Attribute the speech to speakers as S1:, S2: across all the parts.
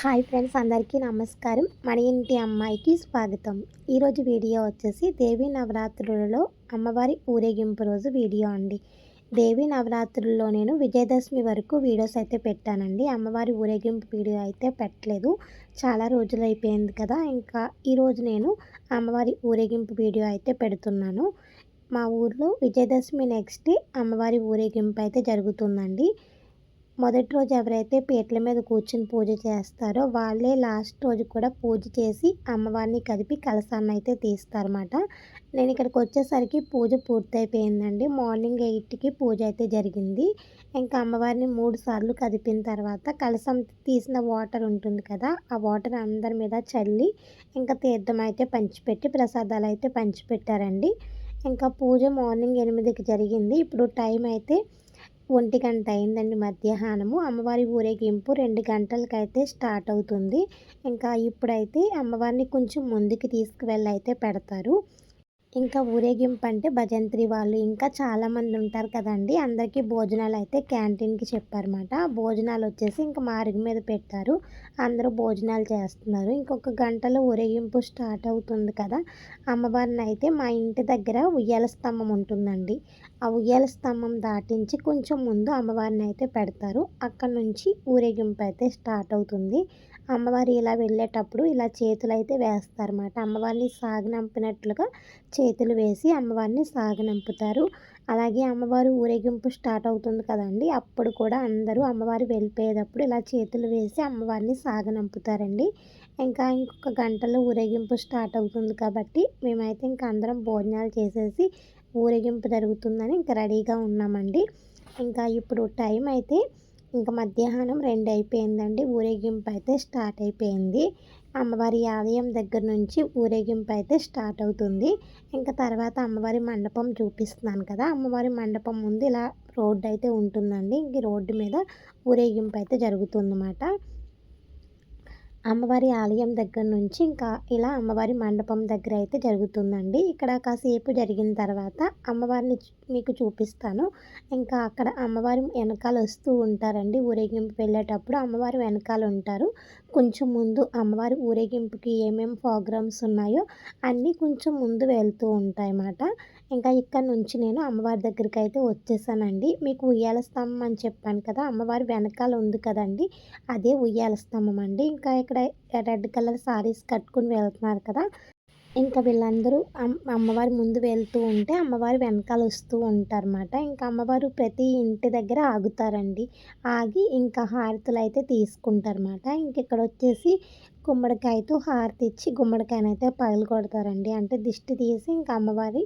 S1: Hi friends అందరికీ నమస్కారం. మన ఇంటి అమ్మాయికి స్వాగతం. ఈరోజు వీడియో వచ్చేసి దేవి నవరాత్రులలో అమ్మవారి ఊరేగింపు రోజు వీడియో అండి. దేవి నవరాత్రుల్లో నేను విజయదశమి వరకు వీడియోస్ అయితే పెట్టానండి. అమ్మవారి ఊరేగింపు వీడియో అయితే పెట్టలేదు. చాలా రోజులు అయిపోయింది కదా ఇంకా ఈరోజు నేను అమ్మవారి ఊరేగింపు వీడియో అయితే పెడుతున్నాను. మా ఊర్లో విజయదశమి నెక్స్ట్ అమ్మవారి ఊరేగింపు అయితే జరుగుతుందండి. మొదటి రోజు ఎవరైతే పీటల మీద కూర్చుని పూజ చేస్తారో వాళ్ళే లాస్ట్ రోజు కూడా పూజ చేసి అమ్మవారిని కలిపి కలసాన్ని అయితే తీస్తారన్నమాట. నేను ఇక్కడికి వచ్చేసరికి పూజ పూర్తయిపోయిందండి. మార్నింగ్ ఎయిట్కి పూజ అయితే జరిగింది. ఇంకా అమ్మవారిని మూడు సార్లు కదిపిన తర్వాత కలసం తీసిన వాటర్ ఉంటుంది కదా ఆ వాటర్ అందరి మీద చల్లి ఇంకా తీర్థం అయితే పంచిపెట్టి ప్రసాదాలు అయితే పంచిపెట్టారండి. ఇంకా పూజ మార్నింగ్ ఎనిమిదికి జరిగింది. ఇప్పుడు టైం అయితే ఒంటి గంట అయిందండి మధ్యాహ్నము. అమ్మవారి ఊరేగింపు రెండు గంటలకైతే స్టార్ట్ అవుతుంది. ఇంకా ఇప్పుడైతే అమ్మవారిని కొంచెం ముందుకు తీసుకువెళ్ళి అయితే పెడతారు. ఇంకా ఊరేగింపు అంటే భజంత్రి వాళ్ళు ఇంకా చాలామంది ఉంటారు కదండి. అందరికీ భోజనాలు అయితే క్యాంటీన్కి చెప్పారన్నమాట. భోజనాలు వచ్చేసి ఇంకా మారుగు మీద పెట్టారు. అందరూ భోజనాలు చేస్తున్నారు. ఇంకొక గంటలో ఊరేగింపు స్టార్ట్ అవుతుంది కదా. అమ్మవారిని అయితే మా ఇంటి దగ్గర ఉయ్యాల స్తంభం ఉంటుందండి. ఆ ఉయ్యాల స్తంభం దాటించి కొంచెం ముందు అమ్మవారిని అయితే పెడతారు. అక్కడ నుంచి ఊరేగింపు అయితే స్టార్ట్ అవుతుంది. అమ్మవారి ఇలా వెళ్ళేటప్పుడు ఇలా చేతులు అయితే వేస్తారన్నమాట. అమ్మవారిని సాగనంపినట్లుగా చేతులు వేసి అమ్మవారిని సాగనంపుతారు. అలాగే అమ్మవారు ఊరేగింపు స్టార్ట్ అవుతుంది కదండి అప్పుడు కూడా అందరూ అమ్మవారు వెళ్ళిపోయేటప్పుడు ఇలా చేతులు వేసి అమ్మవారిని సాగనంపుతారండి. ఇంకా ఇంకొక గంటలో ఊరేగింపు స్టార్ట్ అవుతుంది కాబట్టి మేమైతే ఇంకా అందరం భోజనాలు చేసేసి ఊరేగింపు జరుగుతుందని ఇంకా రెడీగా ఉన్నామండి. ఇంకా ఇప్పుడు టైం అయితే ఇంకా మధ్యాహ్నం రెండు అయిపోయిందండి ఊరేగింపు అయితే స్టార్ట్ అయిపోయింది అమ్మవారి ఆలయం దగ్గర నుంచి ఊరేగింపు అయితే స్టార్ట్ అవుతుంది ఇంకా తర్వాత అమ్మవారి మండపం చూపిస్తున్నాను కదా అమ్మవారి మండపం ముందు ఇలా రోడ్డు అయితే ఉంటుందండి. ఇంక రోడ్డు మీద ఊరేగింపు అయితే జరుగుతుందన్నమాట. అమ్మవారి ఆలయం దగ్గర నుంచి ఇంకా ఇలా అమ్మవారి మండపం దగ్గర అయితే జరుగుతుందండి. ఇక్కడ కాసేపు జరిగిన తర్వాత అమ్మవారిని మీకు చూపిస్తాను. ఇంకా అక్కడ అమ్మవారి వెనకాల వస్తూ ఉంటారండి. ఊరేగింపు వెళ్ళేటప్పుడు అమ్మవారి వెనకాల ఉంటారు. కొంచెం ముందు అమ్మవారి ఊరేగింపుకి ఏమేమి ప్రోగ్రామ్స్ ఉన్నాయో అన్నీ కొంచెం ముందు వెళ్తూ ఉంటాయి అన్నమాట ఇంకా ఇక్కడ నుంచి నేను అమ్మవారి దగ్గరికి అయితే వచ్చేసానండి. మీకు ఉయ్యాల స్తంభం అని చెప్పాను కదా అమ్మవారి వెనకాల ఉంది కదండి అదే ఉయ్యాల స్తంభం అండి. ఇంకా ఇక్కడ రెడ్ కలర్ సారీస్ కట్టుకుని వెళ్తున్నారు కదా ఇంకా వీళ్ళందరూ అమ్మవారి ముందు వెళ్తూ ఉంటే అమ్మవారి వెనకాల వస్తూ ఉంటారన్నమాట. ఇంకా అమ్మవారు ప్రతి ఇంటి దగ్గర ఆగుతారండి. ఆగి ఇంకా హారతులు అయితే తీసుకుంటారన్నమాట. ఇంక ఇక్కడ వచ్చేసి గుమ్మడికాయతో హారతి ఇచ్చి గుమ్మడికాయనైతే పగలు కొడతారండి అంటే దిష్టి తీసి ఇంకా అమ్మవారి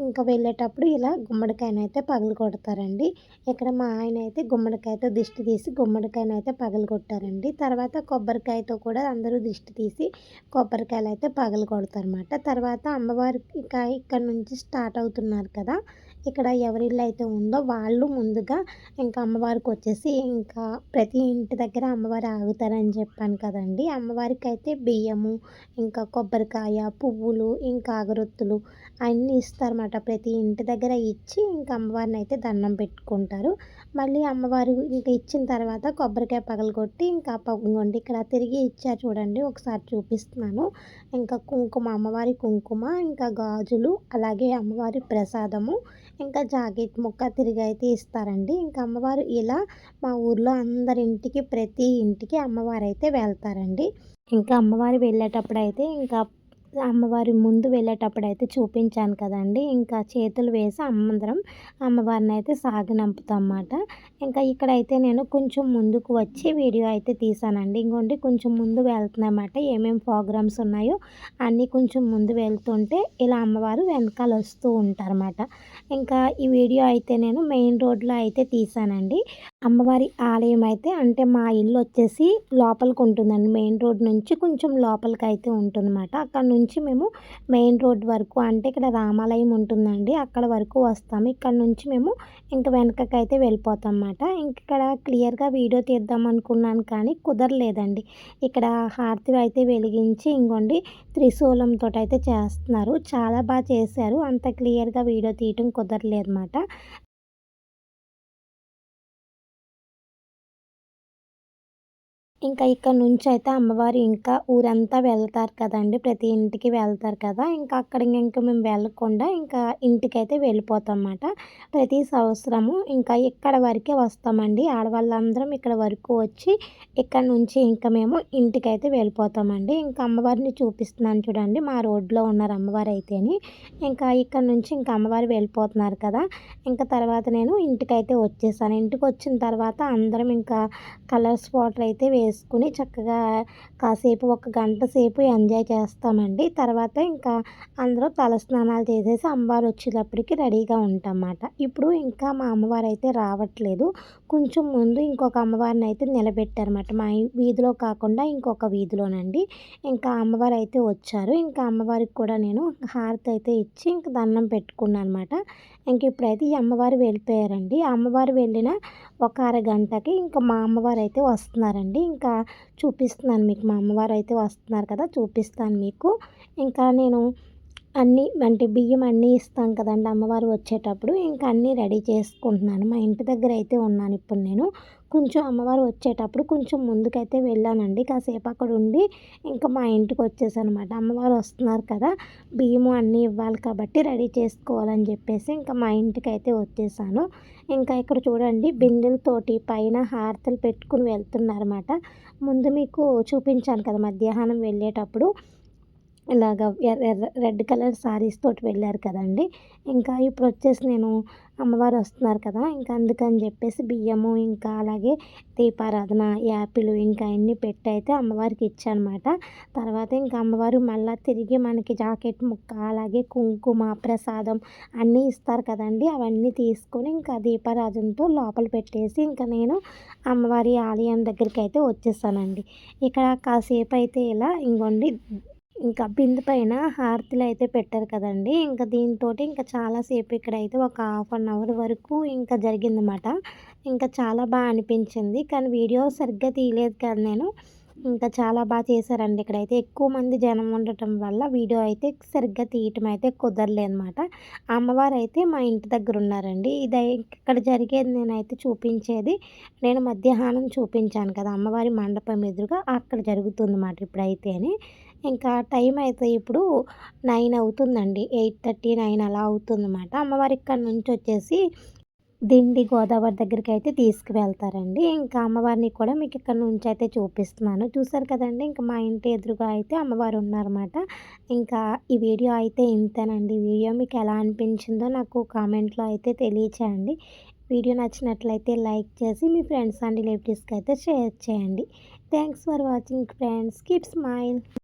S1: ఇంకా వెళ్ళేటప్పుడు ఇలా గుమ్మడికాయనైతే పగలు కొడతారండి ఇక్కడ మా ఆయన అయితే గుమ్మడికాయతో దిష్టి తీసి గుమ్మడికాయనైతే పగలు కొట్టారండి తర్వాత కొబ్బరికాయతో కూడా అందరూ దిష్టి తీసి కొబ్బరికాయలు అయితే పగలు కొడతారన్నమాట తర్వాత అమ్మవారికి ఇక ఇక్కడ నుంచి స్టార్ట్ అవుతున్నారు కదా ఇక్కడ ఎవరి ఇల్లు అయితే ఉందో వాళ్ళు ముందుగా ఇంకా అమ్మవారికి వచ్చేసి ఇంకా ప్రతి ఇంటి దగ్గర అమ్మవారు ఆగుతారని చెప్పాను కదండి. అమ్మవారికి అయితే బియ్యము ఇంకా కొబ్బరికాయ పువ్వులు ఇంకా అగరొత్తులు అన్నీ ఇస్తారన్నమాట. ప్రతి ఇంటి దగ్గర ఇచ్చి ఇంకా అమ్మవారిని అయితే దండం పెట్టుకుంటారు. మళ్ళీ అమ్మవారు ఇంకా ఇచ్చిన తర్వాత కొబ్బరికాయ పగలగొట్టి ఇంకా ఇంకోండి ఇక్కడ తిరిగి ఇచ్చారు చూడండి ఒకసారి చూపిస్తున్నాను. ఇంకా కుంకుమ అమ్మవారి కుంకుమ ఇంకా గాజులు అలాగే అమ్మవారి ప్రసాదము ఇంకా జాకెట్ ముక్క తిరిగి అయితే ఇస్తారండి. ఇంకా అమ్మవారు ఇలా మా ఊర్లో అందరింటికి ప్రతి ఇంటికి అమ్మవారు అయితే వెళ్తారండి. ఇంకా అమ్మవారు వెళ్ళేటప్పుడు అయితే ఇంకా అమ్మవారి ముందు వెళ్ళేటప్పుడు అయితే చూపించాను కదండి. ఇంకా చేతులు వేసి అమ్మందరం అమ్మవారిని అయితే సాగనంపుతాం అన్నమాట ఇంకా ఇక్కడైతే నేను కొంచెం ముందుకు వచ్చి వీడియో అయితే తీసానండి. ఇంకోండి కొంచెం ముందు వెళ్తున్నాయన్నమాట. ఏమేమి ప్రోగ్రామ్స్ ఉన్నాయో అన్నీ కొంచెం ముందు వెళ్తుంటే ఇలా అమ్మవారు వెనకాల వస్తూ ఉంటారన్నమాట. ఇంకా ఈ వీడియో అయితే నేను మెయిన్ రోడ్లో అయితే తీసానండి. అమ్మవారి ఆలయం అయితే అంటే మా ఇల్లు వచ్చేసి లోపలికి ఉంటుందండి. మెయిన్ రోడ్ నుంచి కొంచెం లోపలికి అయితే ఉంటుందన్నమాట. అక్కడ నుంచి మేము మెయిన్ రోడ్ వరకు అంటే ఇక్కడ రామాలయం ఉంటుందండి అక్కడ వరకు వస్తాము. ఇక్కడ నుంచి మేము ఇంక వెనకకి అయితే వెళ్ళిపోతాం అన్నమాట ఇక్కడ క్లియర్గా వీడియో తీద్దాం అనుకున్నాను కానీ కుదరలేదండి. ఇక్కడ హారతి అయితే వెలిగించి ఇంకోండి త్రిశూలంతో అయితే చేస్తున్నారు. చాలా బాగా చేశారు. అంత క్లియర్గా వీడియో తీయటం కుదరలేదు అనమాట ఇంకా ఇక్కడ నుంచి అయితే అమ్మవారు ఇంకా ఊరంతా వెళ్తారు కదండి. ప్రతి ఇంటికి వెళ్తారు కదా. ఇంకా అక్కడ ఇంకా మేము వెళ్ళకుండా ఇంకా ఇంటికైతే వెళ్ళిపోతాం అన్నమాట ప్రతి సంవత్సరము ఇంకా ఇక్కడ వరకే వస్తామండి. ఆడవాళ్ళందరం ఇక్కడ వరకు వచ్చి ఇక్కడ నుంచి ఇంకా మేము ఇంటికైతే వెళ్ళిపోతామండి. ఇంకా అమ్మవారిని చూపిస్తున్నాను చూడండి. మా రోడ్లో ఉన్నారు అమ్మవారు అయితేని ఇంకా ఇక్కడ నుంచి ఇంకా అమ్మవారు వెళ్ళిపోతున్నారు కదా. ఇంకా తర్వాత నేను ఇంటికైతే వచ్చేసాను. ఇంటికి వచ్చిన తర్వాత అందరం ఇంకా కలర్స్ వాటర్ అయితే వేసి చేసుకుని చక్కగా కాసేపు ఒక గంట సేపు ఎంజాయ్ చేస్తామండి. తర్వాత ఇంకా అందరూ తలస్నానాలు చేసేసి అమ్మవారు వచ్చేటప్పటికి రెడీగా ఉంటామన్నమాట. ఇప్పుడు ఇంకా మా అమ్మవారు అయితే రావట్లేదు. కొంచెం ముందు ఇంకొక అమ్మవారిని అయితే నిలబెట్టారన్నమాట. మా వీధిలో కాకుండా ఇంకొక వీధిలోనండి. ఇంకా అమ్మవారు అయితే వచ్చారు. ఇంకా అమ్మవారికి కూడా నేను హారతి అయితే ఇచ్చి ఇంక దండం పెట్టుకున్నాను అనమాట ఇంక ఇప్పుడైతే ఈ అమ్మవారు వెళ్ళిపోయారండి. అమ్మవారు వెళ్ళిన ఒక అరగంటకి ఇంకా మా అమ్మవారు అయితే వస్తున్నారండి. ఇంకా చూపిస్తున్నాను మీకు. మా అమ్మవారు అయితే వస్తున్నారు కదా చూపిస్తాను మీకు. ఇంకా నేను అన్నీ అంటే బియ్యం అన్నీ ఇస్తాం కదండి అమ్మవారు వచ్చేటప్పుడు. ఇంకా అన్నీ రెడీ చేసుకుంటున్నాను. మా ఇంటి దగ్గర అయితే ఉన్నాను ఇప్పుడు నేను. కొంచెం అమ్మవారు వచ్చేటప్పుడు కొంచెం ముందుకైతే వెళ్ళానండి. కాసేపు అక్కడ ఉండి ఇంకా మా ఇంటికి వచ్చేసనమాట. అమ్మవారు వస్తున్నారు కదా బియ్యము అన్నీ ఇవ్వాలి కాబట్టి రెడీ చేసుకోవాలని చెప్పేసి ఇంకా మా ఇంటికి అయితే వచ్చేసాను. ఇంకా ఇక్కడ చూడండి బిందెలతోటి పైన హారతలు పెట్టుకుని వెళ్తున్నారన్నమాట. ముందు మీకు చూపించాను కదా మధ్యాహ్నం వెళ్ళేటప్పుడు. ఇలాగ ఎర్ర రెడ్ కలర్ శారీస్ తోటి వెళ్ళారు కదండి. ఇంకా ఇప్పుడు వచ్చేసి నేను అమ్మవారు వస్తున్నారు కదా ఇంకా అందుకని చెప్పేసి బియ్యము ఇంకా అలాగే దీపారాధన యాపిల్ ఇంకా అన్నీ పెట్టి అయితే అమ్మవారికి ఇచ్చానమాట. తర్వాత ఇంకా అమ్మవారు మళ్ళీ తిరిగి మనకి జాకెట్ ముక్క అలాగే కుంకుమ ప్రసాదం అన్నీ ఇస్తారు కదండి. అవన్నీ తీసుకొని ఇంకా దీపారాధనతో లోపల పెట్టేసి ఇంకా నేను అమ్మవారి ఆలయం దగ్గరికి అయితే వచ్చేసానండి. ఇక్కడ కాసేపు అయితే ఇలా ఇంకోండి ఇంకా బిందు పైన హారతిలు అయితే పెట్టారు కదండి. ఇంకా దీంతో ఇంకా చాలాసేపు ఇక్కడ అయితే ఒక హాఫ్ అన్ అవర్ వరకు ఇంకా జరిగిందన్నమాట. ఇంకా చాలా బాగా అనిపించింది. కానీ వీడియో సరిగ్గా తీయలేదు కదా నేను. ఇంకా చాలా బాగా చేశారండి ఇక్కడైతే. ఎక్కువ మంది జనం ఉండటం వల్ల వీడియో అయితే సరిగ్గా తీయటం అయితే కుదరలేదన్నమాట. అమ్మవారు అయితే మా ఇంటి దగ్గర ఉన్నారండి. ఇది ఇక్కడ జరిగేది నేనైతే చూపించేది. నేను మధ్యాహ్నం చూపించాను కదా అమ్మవారి మండపం ఎదురుగా అక్కడ జరుగుతుంది అన్నమాట ఇప్పుడైతే అని. ఇంకా టైం అయితే ఇప్పుడు నైన్ అవుతుందండి. ఎయిట్ థర్టీ నైన్ అలా అవుతుందన్నమాట. అమ్మవారి ఇక్కడ నుంచి వచ్చేసి దిండి గోదావరి దగ్గరికి అయితే తీసుకువెళ్తారండి. ఇంకా అమ్మవారిని కూడా మీకు ఇక్కడ నుంచి అయితే చూపిస్తున్నాను. చూసారు కదండి? ఇంకా మా ఇంటి ఎదురుగా అయితే అమ్మవారు ఉన్నారన్నమాట. ఇంకా ఈ వీడియో అయితే ఇంతేనండి. వీడియో మీకు ఎలా అనిపించిందో నాకు కామెంట్లో అయితే తెలియచేయండి. వీడియో నచ్చినట్లయితే లైక్ చేసి మీ ఫ్రెండ్స్ అండ్ రిలేటివ్స్కి అయితే షేర్ చేయండి. Thanks for watching friends. Keep smile.